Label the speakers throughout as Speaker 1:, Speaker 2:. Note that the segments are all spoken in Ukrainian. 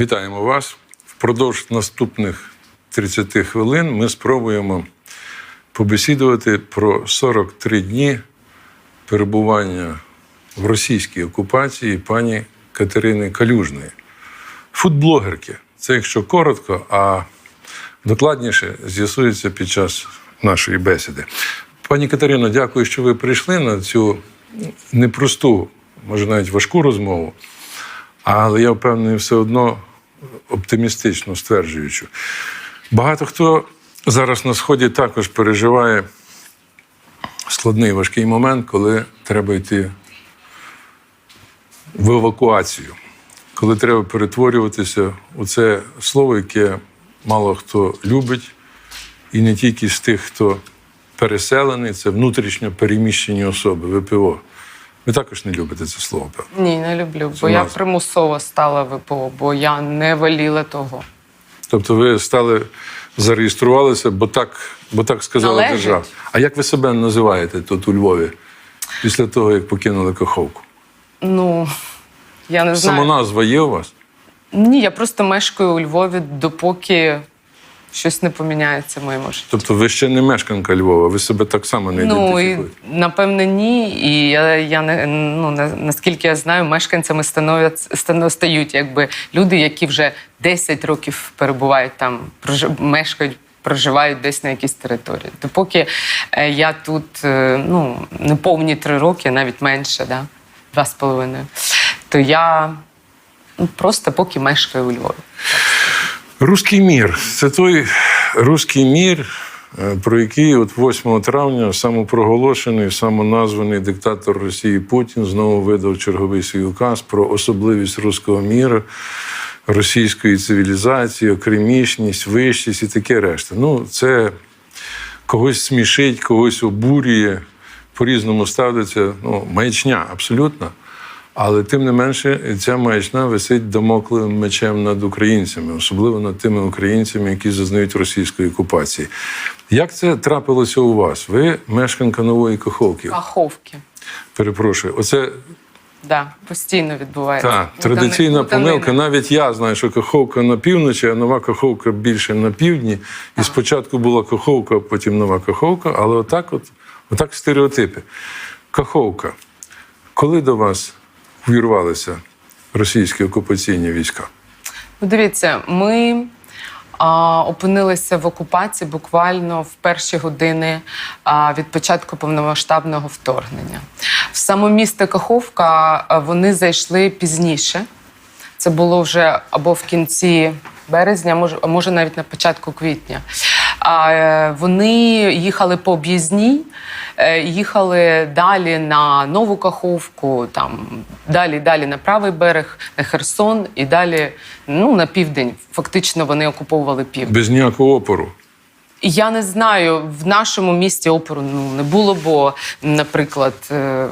Speaker 1: Вітаємо вас. Впродовж наступних 30 хвилин ми спробуємо побесідувати про 43 дні перебування в російській окупації пані Катерини Калюжної, фудблогерки. Це якщо коротко, а докладніше з'ясується під час нашої бесіди. Пані Катерино, дякую, що ви прийшли на цю непросту, може навіть важку розмову. Але я впевнений, все одно оптимістично стверджуючи. Багато хто зараз на Сході також переживає складний важкий момент, коли треба йти в евакуацію, коли треба перетворюватися у це слово, яке мало хто любить, і не тільки з тих, хто переселений, це внутрішньо переміщені особи, ВПО. Ви також не любите це слово, певно.
Speaker 2: Ні, не люблю, бо я примусово стала ВПО, бо я не воліла того.
Speaker 1: Тобто ви стали зареєструвалися, бо так, бо так сказала
Speaker 2: Належить.
Speaker 1: держава. А як ви себе називаєте тут у Львові після того, як покинули Каховку?
Speaker 2: Ну я не знаю.
Speaker 1: Самоназва є у вас?
Speaker 2: Ні, я просто мешкаю у Львові, допоки щось не поміняється в моєму житті.
Speaker 1: Тобто ви ще не мешканка Львова, ви себе так само не
Speaker 2: Ну і
Speaker 1: ідентифікуєте?
Speaker 2: напевне ні. І я, я не ну на- наскільки я знаю, мешканцями становлять стану- стають якби люди, які вже 10 років перебувають там, прожи- мешкають. Проживають десь на якійсь території. Допоки е, я тут е, ну, не повні три роки, навіть менше, да? два з половиною, то я ну, просто поки мешкаю у Львові.
Speaker 1: Руський мір це той руський мір, е, про який от 8 травня самопроголошений, самоназваний диктатор Росії Путін знову видав черговий свій указ про особливість руського міру, російської цивілізації, окремішність, вищість і таке решта. Ну, це когось смішить, когось обурює, по-різному ставиться. Ну, маячня абсолютно. Але тим не менше, ця маячна висить домокливим мечем над українцями, особливо над тими українцями, які зазнають російської окупації. Як це трапилося у вас? Ви мешканка нової Каховки.
Speaker 2: Каховки.
Speaker 1: Перепрошую, оце
Speaker 2: Да, постійно відбувається.
Speaker 1: та
Speaker 2: Плутани-
Speaker 1: традиційна
Speaker 2: плутанина.
Speaker 1: помилка. Навіть я знаю, що Каховка на півночі, а нова Каховка більше на півдні. І спочатку була Каховка, потім нова Каховка. Але отак, от, отак стереотипи. Каховка. Коли до вас увірвалися російські окупаційні війська?
Speaker 2: Ну, дивіться, ми а, опинилися в окупації буквально в перші години а, від початку повномасштабного вторгнення. В само місто Каховка вони зайшли пізніше. Це було вже або в кінці березня, може, може навіть на початку квітня. А, е, вони їхали по об'їзній, е, їхали далі на Нову Каховку, там далі, далі на правий берег, на Херсон і далі ну, на південь. Фактично вони окуповували південь.
Speaker 1: Без ніякого опору.
Speaker 2: Я не знаю, в нашому місті опору ну, не було, бо, наприклад, е,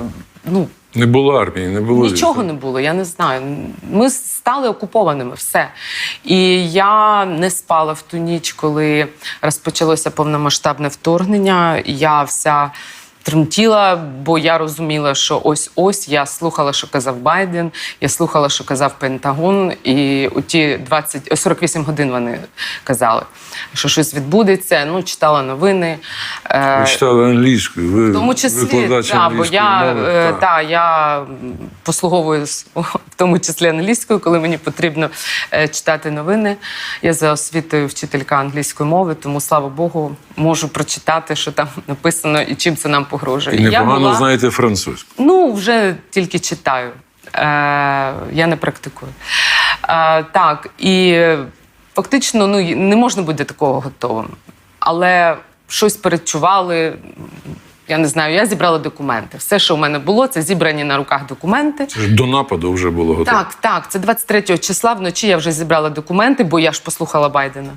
Speaker 2: ну,
Speaker 1: Не було армії, не було
Speaker 2: Нічого
Speaker 1: війська.
Speaker 2: не було, я не знаю. Ми стали окупованими, все. І я не спала в ту ніч, коли розпочалося повномасштабне вторгнення. Я вся тремтіла, бо я розуміла, що ось ось я слухала, що казав Байден, я слухала, що казав Пентагон, і у ті 20, 48 годин вони казали, що щось відбудеться. Ну, читала новини. Е,
Speaker 1: Ви читали англійською, ви
Speaker 2: в тому числі, да, бо я,
Speaker 1: мови.
Speaker 2: е,
Speaker 1: так.
Speaker 2: та, я послуговуюсь в тому числі англійською, коли мені потрібно е, читати новини. Я за освітою вчителька англійської мови, тому слава Богу, можу прочитати, що там написано і чим це нам погрожує.
Speaker 1: І непогано
Speaker 2: була-
Speaker 1: знаєте французьку.
Speaker 2: Ну, вже тільки читаю. Е, я не практикую. Е, так, і фактично ну, не можна бути до такого готовим. Але щось передчували. Я не знаю, я зібрала документи. Все, що у мене було, це зібрані на руках документи.
Speaker 1: Це ж до нападу вже було готово.
Speaker 2: Так, так, це 23 числа вночі я вже зібрала документи, бо я ж послухала Байдена.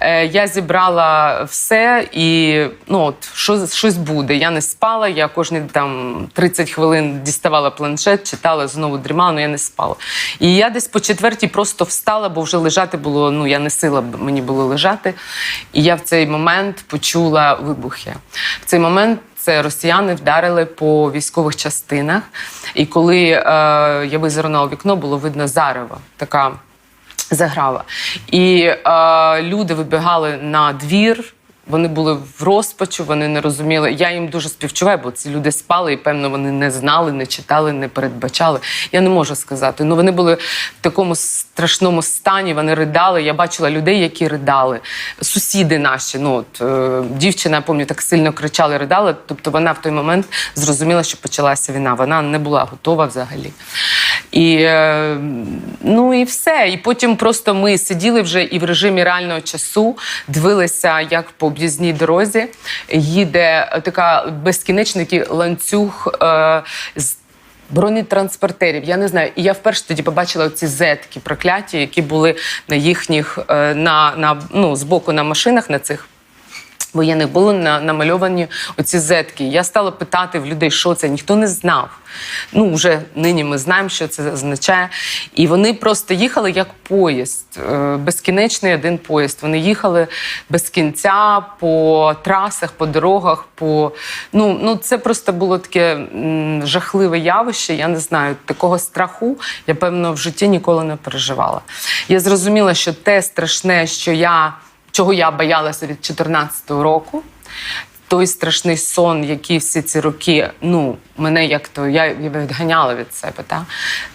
Speaker 2: Е, я зібрала все і ну от що, щось буде. Я не спала, я кожні там 30 хвилин діставала планшет, читала, знову дрімала, але я не спала. І я десь по четвертій просто встала, бо вже лежати було, ну я не сила мені було лежати. І я в цей момент почула вибухи. В цей момент це росіяни вдарили по військових частинах. І коли е, я визирнула у вікно, було видно зарево. Така заграва. І е, люди вибігали на двір. Вони були в розпачу, вони не розуміли. Я їм дуже співчуваю, бо ці люди спали, і певно вони не знали, не читали, не передбачали. Я не можу сказати. Ну вони були в такому страшному стані. Вони ридали. Я бачила людей, які ридали. Сусіди наші. Ну от е, дівчина, я пам'ятаю, так сильно кричала, ридала. Тобто вона в той момент зрозуміла, що почалася війна. Вона не була готова взагалі. І е, ну і все. І потім просто ми сиділи вже і в режимі реального часу, дивилися, як по об'їзній дорозі їде така безкінечний ланцюг е, з. Бронетранспортерів, я не знаю. І я вперше тоді побачила ці зетки прокляті, які були на їхніх е, на, на ну, збоку на машинах на цих воєнних були на, намальовані оці зетки. Я стала питати в людей, що це, ніхто не знав. Ну, вже нині ми знаємо, що це означає. І вони просто їхали як поїзд, е, безкінечний один поїзд. Вони їхали без кінця по трасах, по дорогах. По... Ну, ну, це просто було таке жахливе явище. Я не знаю, такого страху я, певно, в житті ніколи не переживала. Я зрозуміла, що те страшне, що я чого я боялася від 2014 року. Той страшний сон, який всі ці роки, ну, мене як то я відганяла від себе. Та?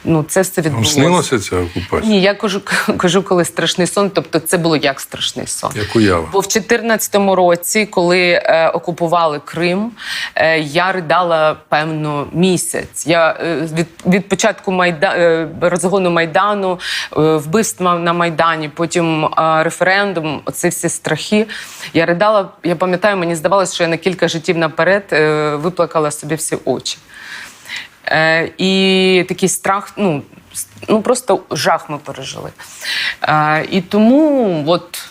Speaker 2: Ну, це все
Speaker 1: Вам
Speaker 2: відбулося.
Speaker 1: снилася ця окупація?
Speaker 2: Ні, я кажу, кажу, коли страшний сон, тобто це було як страшний сон.
Speaker 1: Як уява?
Speaker 2: Бо в 2014 році, коли е, окупували Крим, е, я ридала певно місяць. Я е, від, від початку майда, е, розгону майдану, е, вбивства на майдані, потім е, референдум, оці всі страхи. Я ридала. Я пам'ятаю, мені здавалося, що я на кілька життів наперед е, виплакала собі всі очі. Е, і такий страх, ну, ну просто жах ми пережили. Е, і тому от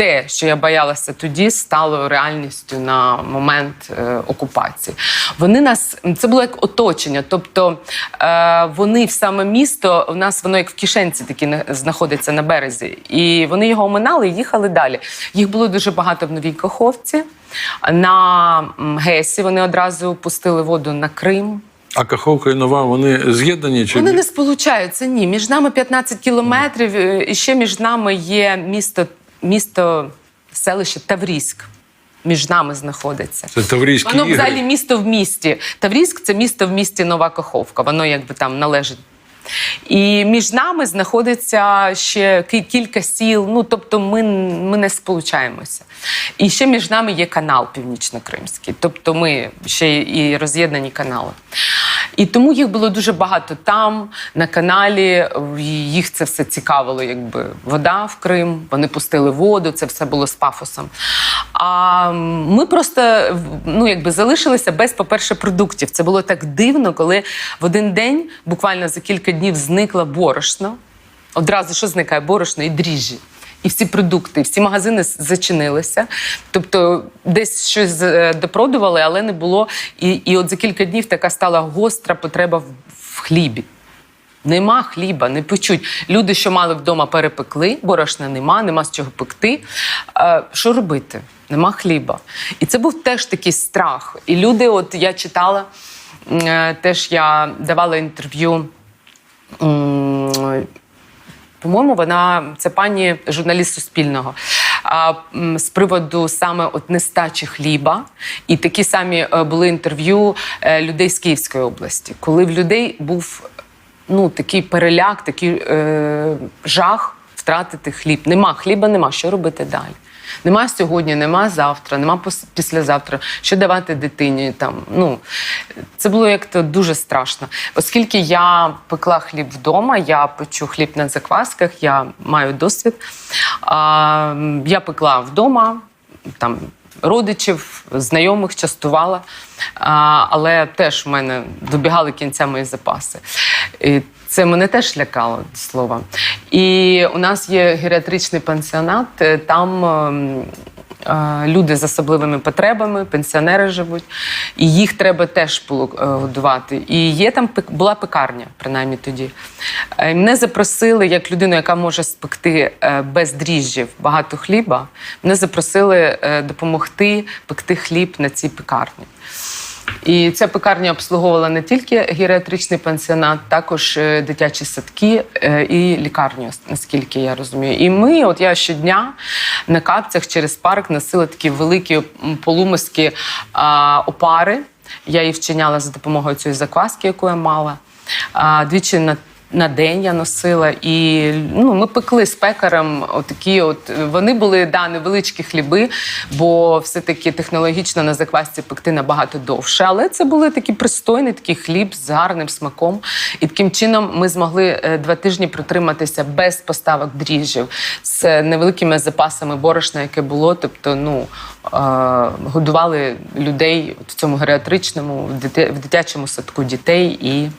Speaker 2: те, що я боялася тоді, стало реальністю на момент е, окупації. Вони нас це було як оточення. Тобто е, вони в саме місто, у нас воно як в кишенці такі знаходиться на березі. І вони його оминали і їхали далі. Їх було дуже багато в Новій Каховці. На ГЕСі вони одразу пустили воду на Крим.
Speaker 1: А Каховка і Нова, вони з'єднані чи
Speaker 2: Вони
Speaker 1: ні?
Speaker 2: не сполучаються. Ні, між нами 15 кілометрів. е, І ще між нами є місто, місто селище Таврійськ. Між нами знаходиться.
Speaker 1: Це Таврійські
Speaker 2: Воно
Speaker 1: ігри.
Speaker 2: взагалі місто в місті. Таврійськ це місто в місті Нова Каховка. Воно якби там належить. І між нами знаходиться ще кілька сіл. Ну тобто, ми, ми не сполучаємося. І ще між нами є канал Північно-Кримський. Тобто, ми ще і роз'єднані канали. І тому їх було дуже багато там, на каналі. Їх це все цікавило, якби вода в Крим. Вони пустили воду, це все було з пафосом. А ми просто ну, якби залишилися без, по-перше, продуктів. Це було так дивно, коли в один день, буквально за кілька днів, зникла борошно. Одразу що зникає? Борошно і дріжджі. І всі продукти, всі магазини зачинилися. Тобто десь щось е, допродували, але не було. І, і от за кілька днів така стала гостра потреба в, в хлібі. Нема хліба, не печуть. Люди, що мали вдома, перепекли, борошна нема, нема з чого пекти. Е, що робити? Нема хліба. І це був теж такий страх. І люди, от я читала, е, теж я давала інтерв'ю. По-моєму, вона це пані журналіст Суспільного. А, з приводу саме от нестачі хліба, і такі самі е, були інтерв'ю е, людей з Київської області, коли в людей був ну такий переляк, такий е, жах втратити хліб. Нема хліба, нема. Що робити далі? Нема сьогодні, нема завтра, нема післязавтра. Що давати дитині? Там ну це було як то дуже страшно. Оскільки я пекла хліб вдома, я печу хліб на заквасках, я маю досвід. А, я пекла вдома, там родичів, знайомих частувала. Але теж в мене добігали кінця мої запаси. І це мене теж лякало до слова. І у нас є геріатричний пансіонат, е, там. ем, е, Люди з особливими потребами, пенсіонери живуть, і їх треба теж було е, годувати. І є там була пекарня, принаймні тоді. Е, Мене запросили як людину, яка може спекти без дріжджів багато хліба. Мене запросили допомогти пекти хліб на цій пекарні. І ця пекарня обслуговувала не тільки геріатричний пансіонат, також е, дитячі садки е, і лікарню, наскільки я розумію. І ми, от я щодня на капцях через парк носила такі великі полумиски опари. Я їх вчиняла за допомогою цієї закваски, яку я мала. Двічі на на день я носила, і ну, ми пекли з пекарем. Отакі, от вони були да, невеличкі хліби, бо все-таки технологічно на заквасці пекти набагато довше. Але це були такі пристойний такий хліб з гарним смаком. І таким чином ми змогли е, два тижні протриматися без поставок дріжджів з невеликими запасами борошна, яке було. Тобто, ну е, годували людей в цьому геріатричному, в дитячому садку дітей і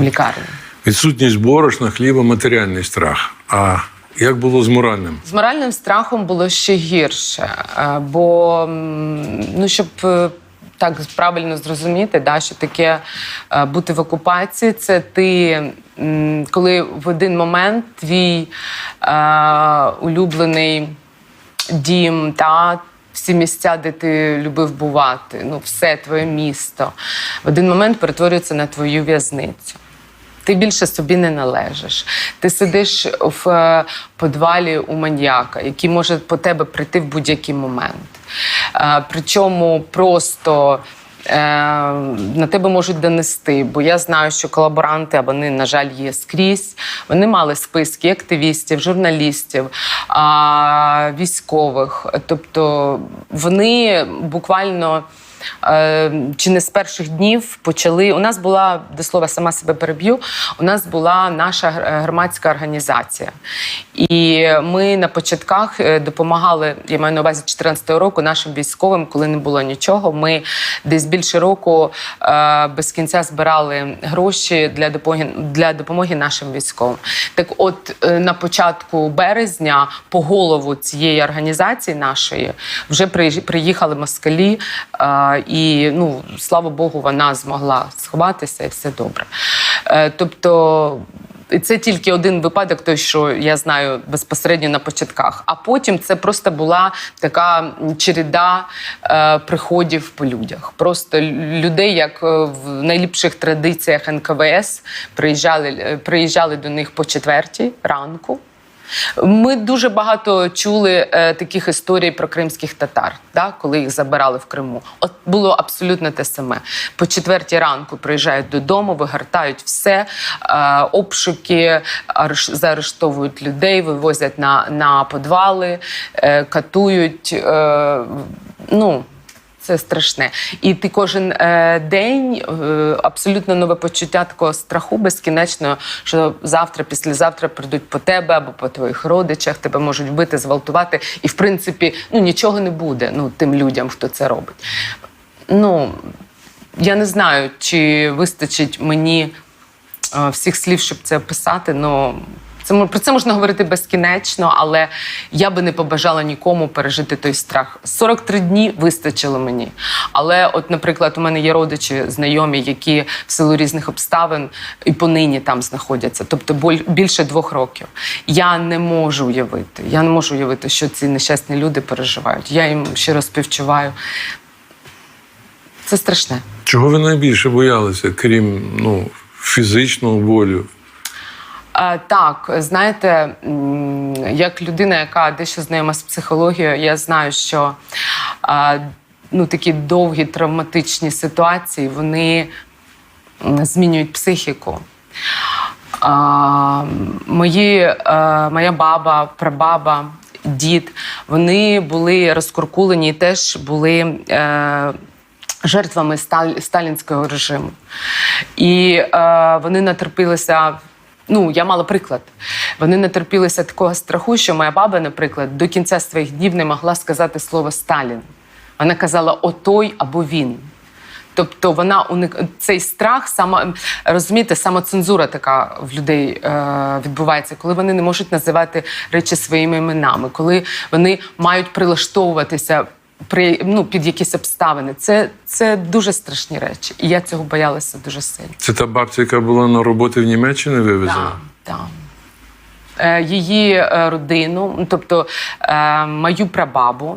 Speaker 2: в лікарні.
Speaker 1: Відсутність борошна, хліба, матеріальний страх. А як було з моральним?
Speaker 2: З моральним страхом було ще гірше, е, бо ну щоб. е, Так правильно зрозуміти, да, що таке е, бути в окупації, це ти, коли в один момент твій е, улюблений дім, та всі місця, де ти любив бувати, ну все твоє місто, в один момент перетворюється на твою в'язницю. Ти більше собі не належиш. Ти сидиш в е, подвалі у маньяка, який може по тебе прийти в будь-який момент. Е, Причому просто. е, На тебе можуть донести, бо я знаю, що колаборанти, а вони, на жаль, є скрізь. Вони мали списки активістів, журналістів, військових. Тобто вони буквально чи не з перших днів почали. У нас була до слова, сама себе переб'ю. У нас була наша гр- громадська організація, і ми на початках е, допомагали. Я маю на увазі 14 року нашим військовим, коли не було нічого. Ми десь більше року е, без кінця збирали гроші для допомоги для допомоги нашим військовим. Так, от е, на початку березня по голову цієї організації нашої вже приїхали москалі, і ну слава Богу, вона змогла сховатися і все добре. Тобто. І це тільки один випадок, той, що я знаю безпосередньо на початках. А потім це просто була така череда е, приходів по людях. Просто людей, як е, в найліпших традиціях НКВС, приїжджали, е, приїжджали до них по четвертій ранку. Ми дуже багато чули е, таких історій про кримських татар, да, коли їх забирали в Криму. От було абсолютно те саме. По четвертій ранку приїжджають додому, вигортають все, е, обшуки, ареш- заарештовують людей, вивозять на, на подвали, е, катують. Е, ну, це страшне. І ти кожен е, день е, абсолютно нове почуття такого страху безкінечно, що завтра, післязавтра прийдуть по тебе або по твоїх родичах, тебе можуть вбити, зґвалтувати. І в принципі ну, нічого не буде ну, тим людям, хто це робить. Ну, я не знаю, чи вистачить мені е, всіх слів, щоб це описати. Ну, це, про це можна говорити безкінечно, але я би не побажала нікому пережити той страх. 43 дні вистачило мені. Але, от, наприклад, у мене є родичі, знайомі, які в силу різних обставин і понині там знаходяться, тобто більше двох років. Я не можу уявити. Я не можу уявити, що ці нещасні люди переживають. Я їм щиро співчуваю. Це страшне.
Speaker 1: Чого ви найбільше боялися, крім ну, фізичного болю?
Speaker 2: Е, Так, знаєте, як людина, яка дещо знайома з психологією, я знаю, що е, ну, такі довгі травматичні ситуації вони змінюють психіку. А, мої, е, моя баба, прабаба, дід, вони були розкуркулені і теж були. Е, жертвами стал- сталінського режиму. І е, вони натерпілися. Ну, я мала приклад. Вони натерпілися такого страху, що моя баба, наприклад, до кінця своїх днів не могла сказати слово Сталін. Вона казала отой або він. Тобто вона уник... цей страх, сама розумієте, самоцензура така в людей е, відбувається, коли вони не можуть називати речі своїми іменами, коли вони мають прилаштовуватися при ну під якісь обставини. Це, це дуже страшні речі, і я цього боялася дуже сильно.
Speaker 1: Це та бабця, яка була на роботі в Німеччині вивезена?
Speaker 2: Так, так. Е, Її е, родину, ну, тобто е, мою прабабу,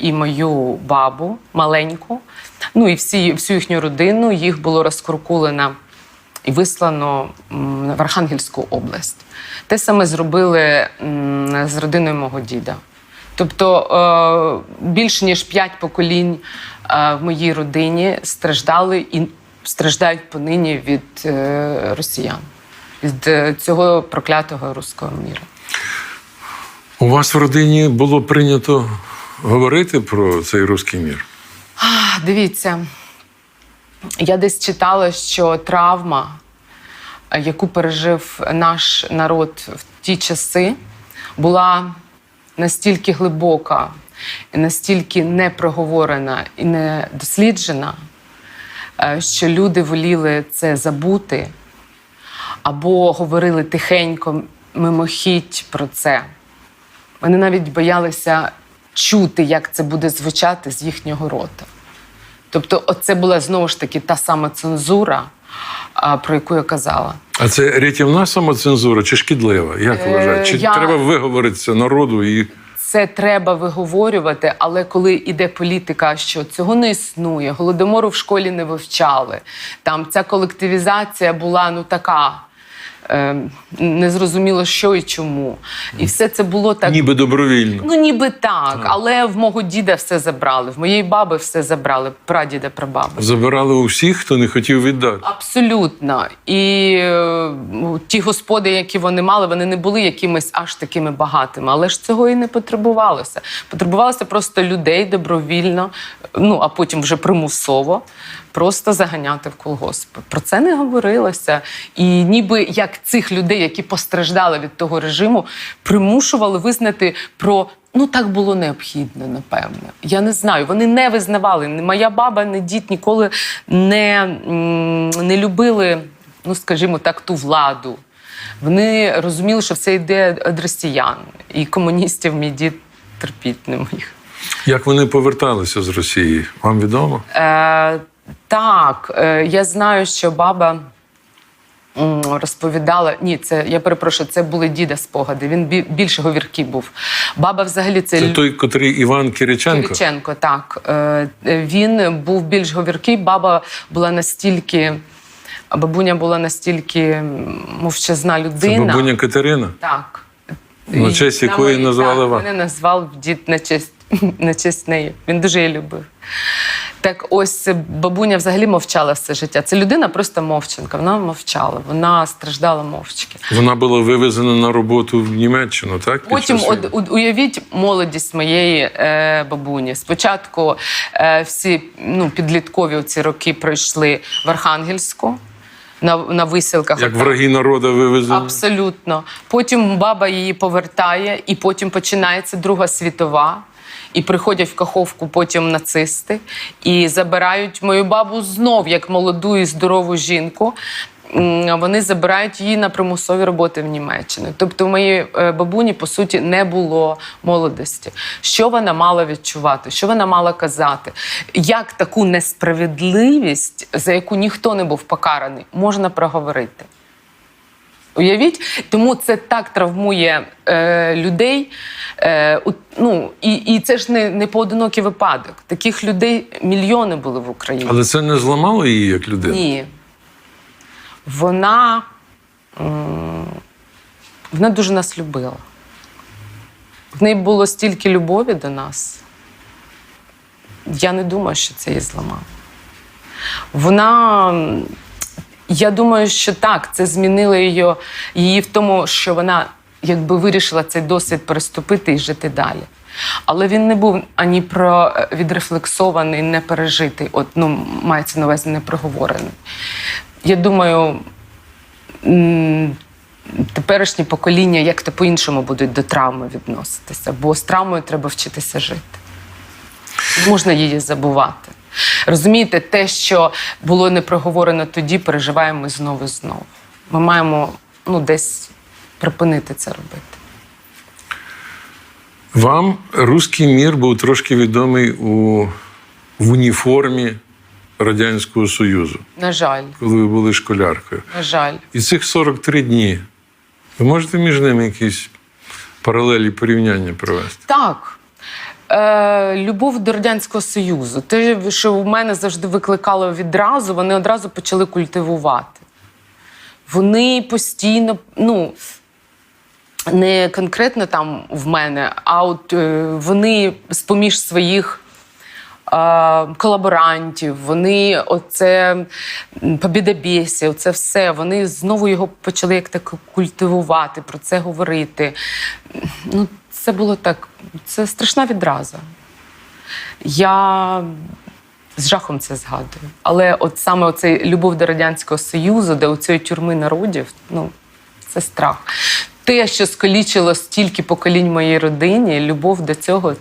Speaker 2: і мою бабу маленьку, ну і всі, всю їхню родину. Їх було розкуркулено і вислано в Архангельську область. Те саме зробили з родиною мого діда. Тобто е, більше ніж п'ять поколінь е, в моїй родині страждали і страждають понині від е, росіян, від цього проклятого руського міра.
Speaker 1: У вас в родині було прийнято говорити про цей руський мір?
Speaker 2: Дивіться, я десь читала, що травма, яку пережив наш народ в ті часи, була настільки глибока, і настільки непроговорена і не досліджена, е, що люди воліли це забути або говорили тихенько, мимохідь про це. Вони навіть боялися чути, як це буде звучати з їхнього рота. Тобто, оце була знову ж таки та сама цензура, про яку я казала.
Speaker 1: А це рятівна самоцензура чи шкідлива? Як
Speaker 2: Е,
Speaker 1: вважаєте? Чи
Speaker 2: я-
Speaker 1: треба виговоритися народу і
Speaker 2: Це треба виговорювати, але коли іде політика, що цього не існує, голодомору в школі не вивчали. Там ця колективізація була ну така. Е, незрозуміло, що і чому. І все це було так.
Speaker 1: ніби добровільно?
Speaker 2: Ну, ніби так, але в мого діда все забрали, в моєї баби все забрали, прадіда, прабаби.
Speaker 1: Забирали у всіх, хто не хотів віддати.
Speaker 2: Абсолютно. І е, ті господи, які вони мали, вони не були якимись аж такими багатими, але ж цього і не потребувалося. Потребувалося просто людей добровільно, ну а потім вже примусово. Просто заганяти в колгоспи. Про це не говорилося. І ніби як цих людей, які постраждали від того режиму, примушували визнати про ну так було необхідно, напевне. Я не знаю. Вони не визнавали. Моя баба, ні дід ніколи не, не любили, ну скажімо так, ту владу. Вони розуміли, що все йде від росіян, і комуністів мій дід терпіть не міг.
Speaker 1: Як вони поверталися з Росії? Вам відомо?
Speaker 2: Е, так, е, я знаю, що баба розповідала. Ні, це я перепрошую, це були діда спогади. Він бі- більш говіркий був. Баба взагалі це,
Speaker 1: Це той, котрий Іван Кириченко?
Speaker 2: Кириченко, так. Е, Він був більш говіркий. Баба була настільки. Бабуня була настільки мовчазна
Speaker 1: Це
Speaker 2: людина.
Speaker 1: бабуня Катерина.
Speaker 2: Так.
Speaker 1: На честь якої назвали вас?
Speaker 2: Мене назвав дід на честь, на честь неї. Він дуже її любив. Так ось бабуня взагалі мовчала все життя. Це людина просто мовчанка. Вона мовчала, вона страждала мовчки.
Speaker 1: Вона була вивезена на роботу в Німеччину, так?
Speaker 2: Потім от, от уявіть молодість моєї е, бабуні. Спочатку е, всі ну, підліткові ці роки пройшли в Архангельську на, на висілках.
Speaker 1: Як враги народу вивезені?
Speaker 2: Абсолютно. Потім баба її повертає, і потім починається Друга світова. І приходять в Каховку потім нацисти і забирають мою бабу знов як молоду і здорову жінку. Вони забирають її на примусові роботи в Німеччину. Тобто, у моєї е, бабуні, по суті, не було молодості. Що вона мала відчувати? Що вона мала казати? Як таку несправедливість, за яку ніхто не був покараний, можна проговорити? Уявіть, тому це так травмує е, людей. Е, у- ну, і, і це ж не, не поодинокий випадок. Таких людей мільйони були в Україні.
Speaker 1: Але це не зламало її як людину?
Speaker 2: Ні. Вона, вона дуже нас любила. В неї було стільки любові до нас. Я не думаю, що це її зламало. Вона. Я думаю, що так, це змінило її, її в тому, що вона якби вирішила цей досвід переступити і жити далі. Але він не був ані про е, відрефлексований, не пережитий, от, ну, мається на увазі не проговорений. Я думаю, теперішнє покоління як-то по-іншому будуть до травми відноситися, бо з травмою треба вчитися жити. Можна її забувати. Розумієте, те, що було не проговорено тоді, переживаємо ми знову і знову. Ми маємо ну, десь припинити це робити.
Speaker 1: Вам руський мір був трошки відомий у, в уніформі Радянського Союзу,
Speaker 2: На жаль,
Speaker 1: коли ви були школяркою.
Speaker 2: на жаль.
Speaker 1: І цих 43 дні. Ви можете між ними якісь паралелі порівняння провести?
Speaker 2: Так. Е, любов до Радянського Союзу. Те, що в мене завжди викликало відразу, вони одразу почали культивувати. Вони постійно, ну, не конкретно там в мене, а от е, вони з-поміж своїх е, колаборантів, вони оце побідобєсі, оце все. Вони знову його почали як так культивувати, про це говорити. Ну, це було так. Це страшна відраза. Я з жахом це згадую. Але от саме оцей любов до Радянського Союзу, до цієї тюрми народів, ну, це страх. Те, що скалічило стільки поколінь моїй родині, любов до цього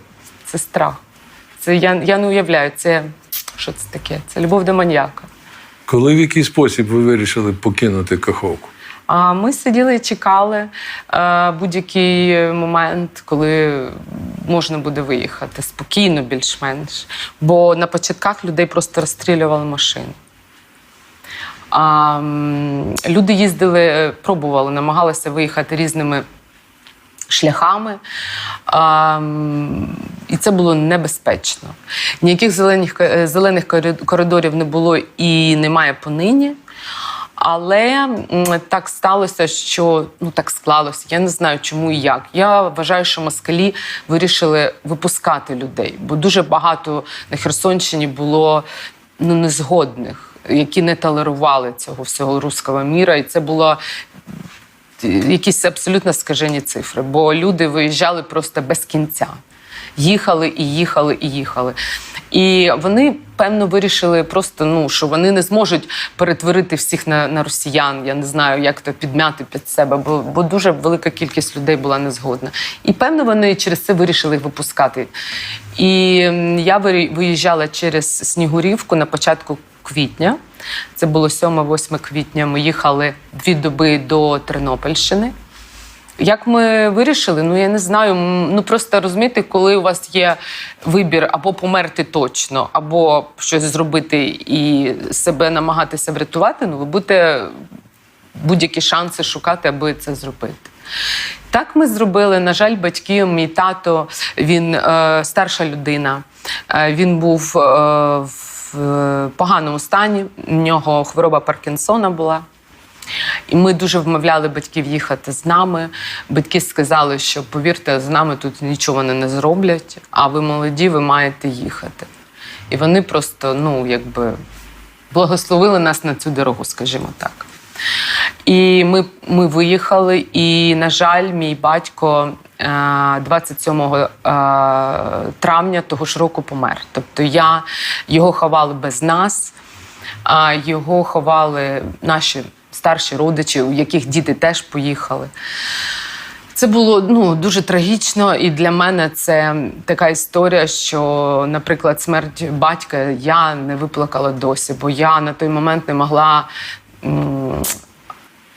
Speaker 2: це страх. Це я, я не уявляю, це що це таке? Це любов до маньяка.
Speaker 1: Коли в який спосіб ви вирішили покинути Каховку?
Speaker 2: А ми сиділи і чекали е, будь-який момент, коли можна буде виїхати спокійно, більш-менш. Бо на початках людей просто розстрілювали машини. А, люди їздили, е, пробували, намагалися виїхати різними шляхами. А, і це було небезпечно. Ніяких зелених, е, зелених коридорів не було і немає понині. Але так сталося, що ну так склалося. Я не знаю, чому і як. Я вважаю, що москалі вирішили випускати людей, бо дуже багато на Херсонщині було ну незгодних, які не толерували цього всього руського міра, і це було. Якісь абсолютно скажені цифри, бо люди виїжджали просто без кінця. Їхали і їхали і їхали. І вони, певно, вирішили просто, ну, що вони не зможуть перетворити всіх на, на росіян. Я не знаю, як то підмяти під себе, бо, бо дуже велика кількість людей була незгодна. І певно, вони через це вирішили їх випускати. І я виїжджала через Снігурівку на початку квітня. Це було 7-8 квітня. Ми їхали дві доби до Тернопільщини. Як ми вирішили, ну я не знаю. Ну просто розумієте, коли у вас є вибір або померти точно, або щось зробити і себе намагатися врятувати, ну ви будете будь-які шанси шукати, аби це зробити. Так ми зробили. На жаль, батьки, мій тато, він е, старша людина. Е, він був е, в е, поганому стані. У нього хвороба Паркінсона була. І ми дуже вмовляли батьків їхати з нами. Батьки сказали, що повірте, з нами тут нічого не зроблять, а ви молоді, ви маєте їхати. І вони просто, ну, якби благословили нас на цю дорогу, скажімо так. І ми, ми виїхали, і, на жаль, мій батько е, 27 е, травня того ж року помер. Тобто я його ховали без нас, його ховали наші старші родичі, у яких діти теж поїхали. Це було ну дуже трагічно, і для мене це така історія, що, наприклад, смерть батька я не виплакала досі, бо я на той момент не могла.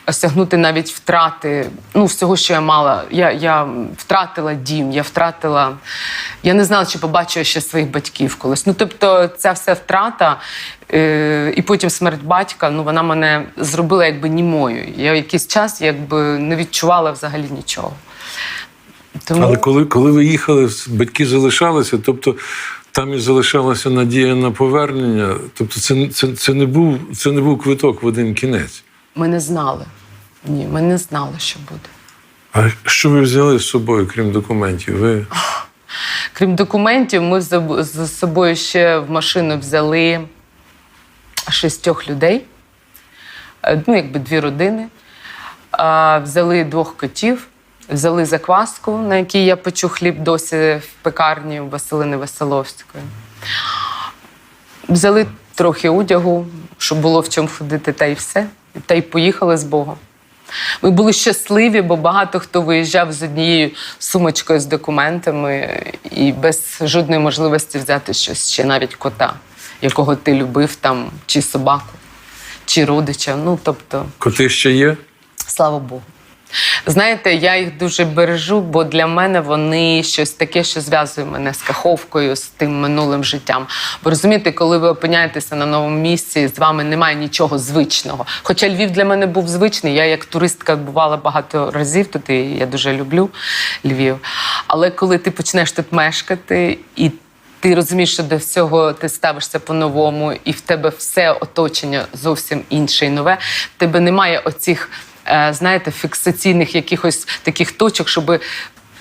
Speaker 2: Осягнути навіть втрати ну, всього, що я мала. Я, я втратила дім, я втратила. Я не знала, чи побачу ще своїх батьків колись. Ну, тобто, ця вся втрата е, і потім смерть батька, ну вона мене зробила якби німою. Я якийсь час якби не відчувала взагалі нічого. Тому
Speaker 1: Але коли, коли ви їхали, батьки залишалися, тобто там і залишалася надія на повернення. Тобто, це, це, це, не був, це не був квиток в один кінець.
Speaker 2: Ми не знали. Ні, ми не знали, що буде.
Speaker 1: А що ви взяли з собою, крім документів? Ви
Speaker 2: Крім документів, ми з собою ще в машину взяли шістьох людей, Е, ну, якби дві родини. Взяли двох котів, взяли закваску, на якій я печу хліб досі в пекарні у Василини Веселовської. Взяли трохи одягу, щоб було в чому ходити, та й все. Та й поїхали з Богом. Ми були щасливі, бо багато хто виїжджав з однією сумочкою з документами і без жодної можливості взяти щось, ще навіть кота, якого ти любив там, чи собаку, чи родича. Ну тобто,
Speaker 1: коти ще є?
Speaker 2: слава Богу. Знаєте, я їх дуже бережу, бо для мене вони щось таке, що зв'язує мене з каховкою, з тим минулим життям. Бо розумієте, коли ви опиняєтеся на новому місці, з вами немає нічого звичного. Хоча Львів для мене був звичний, я як туристка бувала багато разів тут, і я дуже люблю Львів. Але коли ти почнеш тут мешкати і ти розумієш, що до всього ти ставишся по-новому, і в тебе все оточення зовсім інше і нове. В тебе немає оцих, знаєте, фіксаційних якихось таких точок, щоб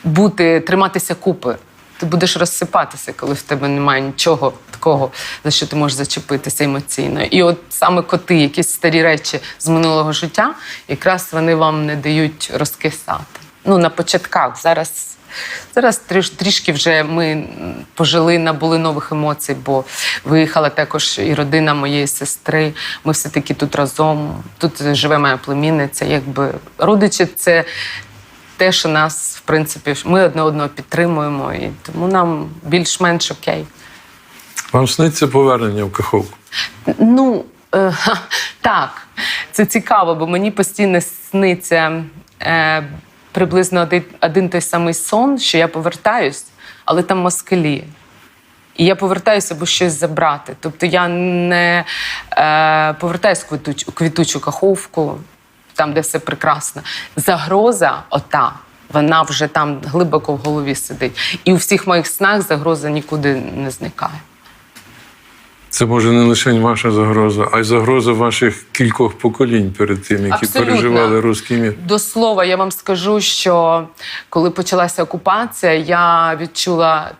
Speaker 2: бути, триматися купи. Ти будеш розсипатися, коли в тебе немає нічого такого, за що ти можеш зачепитися емоційно. І от саме коти, якісь старі речі з минулого життя, якраз вони вам не дають розкисати. Ну, на початках. Зараз, зараз тріш, трішки вже ми пожили, набули нових емоцій, бо виїхала також і родина моєї сестри. Ми все-таки тут разом. Тут живе моя племінниця. Якби родичі це те, що нас, в принципі, ми одне одного підтримуємо, і тому нам більш-менш окей.
Speaker 1: Вам сниться повернення в Каховку?
Speaker 2: Ну е, так, це цікаво, бо мені постійно сниться е, приблизно один, один той самий сон, що я повертаюсь, але там москалі. І я повертаюся, аби щось забрати. Тобто я не е, повертаюся квітучу, квітучу каховку, там, де все прекрасно. Загроза, ота, вона вже там глибоко в голові сидить. І у всіх моїх снах загроза нікуди не зникає.
Speaker 1: Це може не лише ваша загроза, а й загроза ваших кількох поколінь перед тим, які
Speaker 2: Абсолютно.
Speaker 1: переживали русський мір.
Speaker 2: До слова, я вам скажу, що коли почалася окупація, я відчула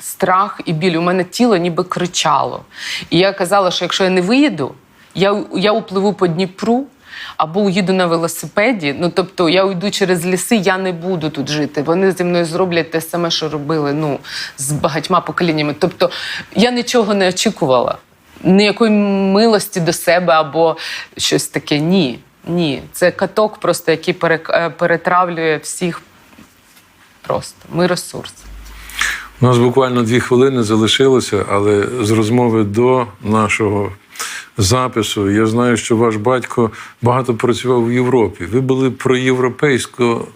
Speaker 2: страх і біль. У мене тіло ніби кричало. І я казала, що якщо я не виїду, я, я упливу по Дніпру. Або уїду на велосипеді, ну тобто я уйду через ліси, я не буду тут жити. Вони зі мною зроблять те саме, що робили ну, з багатьма поколіннями. Тобто я нічого не очікувала, ніякої милості до себе або щось таке. Ні. Ні. Це каток, просто який е, перетравлює всіх. Просто ми ресурс.
Speaker 1: У нас буквально дві хвилини залишилося, але з розмови до нашого запису я знаю, що ваш батько багато працював в Європі. Ви були проєвропейсько,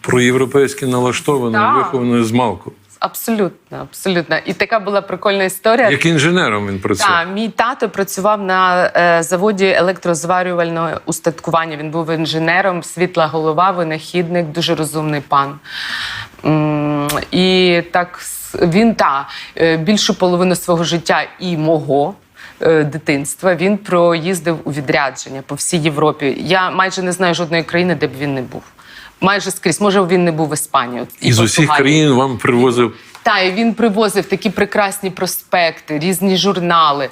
Speaker 1: проєвропейськи налаштовані,
Speaker 2: Так.
Speaker 1: виховані з малку.
Speaker 2: Абсолютно, абсолютно. І така була прикольна історія.
Speaker 1: Як інженером він працював.
Speaker 2: Так, мій тато працював на е, заводі електрозварювального устаткування. Він був інженером, світла голова, винахідник, дуже розумний пан. М, І так він та е, більшу половину свого життя і мого. Е, Дитинства він проїздив у відрядження по всій Європі. Я майже не знаю жодної країни, де б він не був. Майже скрізь. Може, він не був в Іспанії. і
Speaker 1: з усіх країн вам привозив
Speaker 2: І він привозив такі прекрасні проспекти, різні журнали. Е,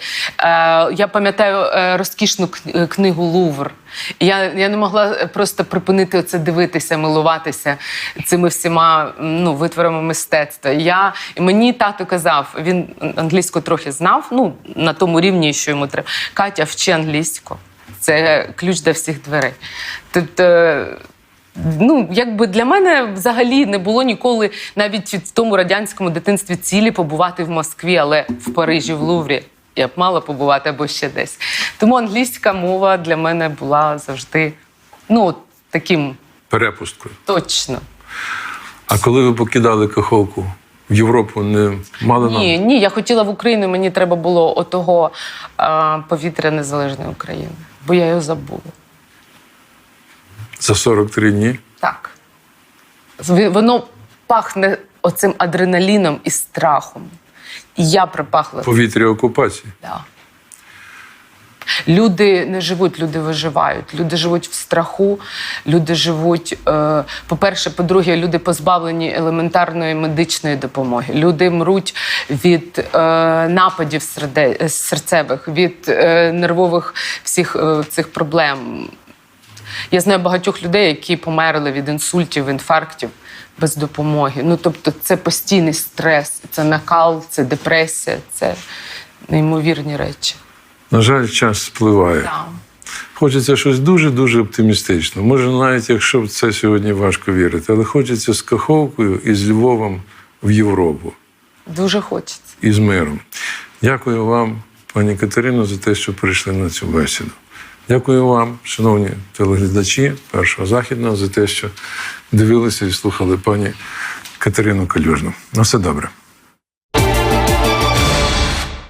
Speaker 2: я пам'ятаю е, розкішну е, книгу Лувр. Я, я не могла просто припинити оце дивитися, милуватися цими всіма ну, витворами мистецтва. Я, мені тато казав, він англійську трохи знав, ну, на тому рівні, що йому треба. Катя, вчи англійську. Це ключ до всіх дверей. Тобто. Ну, якби для мене взагалі не було ніколи навіть в тому радянському дитинстві цілі побувати в Москві, але в Парижі, в Луврі я б мала побувати або ще десь. Тому англійська мова для мене була завжди ну, таким
Speaker 1: перепусткою.
Speaker 2: точно.
Speaker 1: А коли ви покидали Каховку в Європу, не мали
Speaker 2: Ні, ні, я хотіла в Україну, мені треба було отого а, повітря незалежної України, бо я його забула.
Speaker 1: За 43 дні?
Speaker 2: Так. Воно пахне оцим адреналіном і страхом. І я припахла.
Speaker 1: Повітря окупації.
Speaker 2: Да. Люди не живуть, люди виживають. Люди живуть в страху, люди живуть. Е, по-перше, по-друге, люди позбавлені елементарної медичної допомоги. Люди мруть від е, нападів серцевих, від е, нервових всіх е, цих проблем. Я знаю багатьох людей, які померли від інсультів, інфарктів без допомоги. Ну тобто, це постійний стрес, це накал, це депресія, це неймовірні речі.
Speaker 1: На жаль, час спливає.
Speaker 2: Так.
Speaker 1: Хочеться щось дуже-дуже оптимістичне. Може, навіть якщо в це сьогодні важко вірити, але хочеться з Каховкою і з Львовом в Європу
Speaker 2: Дуже хочеться.
Speaker 1: і з миром. Дякую вам, пані Катерино, за те, що прийшли на цю бесіду. Дякую вам, шановні телеглядачі першого західного, за те, що дивилися і слухали пані Катерину Калюжну. На все добре.